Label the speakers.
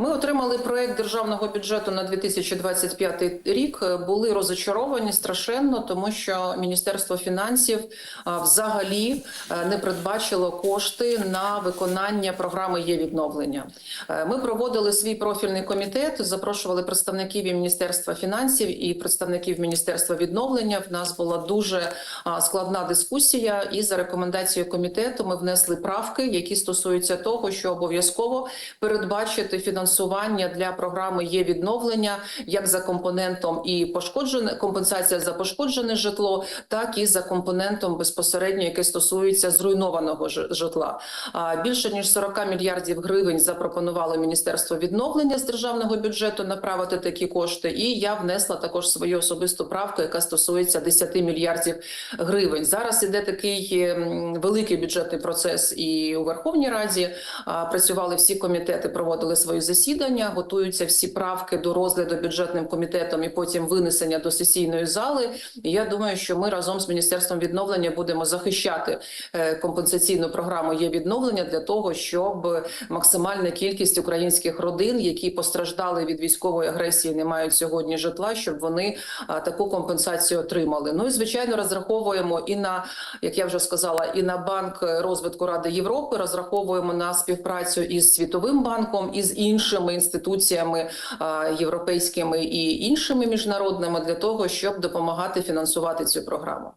Speaker 1: Ми отримали проект державного бюджету на 2025 рік. Були розочаровані страшенно, тому що Міністерство фінансів взагалі е, не передбачило кошти на виконання програми є відновлення. Е, Ми проводили свій профільний комітет, запрошували представників і Міністерства фінансів і представників Міністерства відновлення. В нас була дуже складна дискусія, і за рекомендацією комітету ми внесли правки, які стосуються того, що обов'язково передбачити фінансування для програми є відновлення як за компонентом і пошкоджене компенсація за пошкоджене житло, так і за компонентом безпосередньо, яке стосується зруйнованого житла. Більше ніж 40 мільярдів гривень запропонувало міністерство відновлення з державного бюджету направити такі кошти. І я внесла також свою особисту правку, яка стосується 10 мільярдів гривень. Зараз іде такий ем, великий бюджетний процес і у Верховній Раді. Працювали всі комітети, проводили свої засідання, готуються всі правки до розгляду бюджетним комітетом і потім винесення до сесійної зали. І я думаю, що ми разом з міністерством відновлення будемо захищати е, компенсаційну програму є відновлення для того, щоб максимальна кількість українських родин, які постраждали від військової агресії, не мають сьогодні житла, щоб вони таку компенсацію отримали. Ну і звичайно, розраховуємо і на як я вже сказала, і на банк розвитку Ради Європи. Розраховуємо на співпрацю із Світовим банком і з іншими інституціями європейськими і іншими міжнародними для того, щоб допомагати фінансувати цю програму.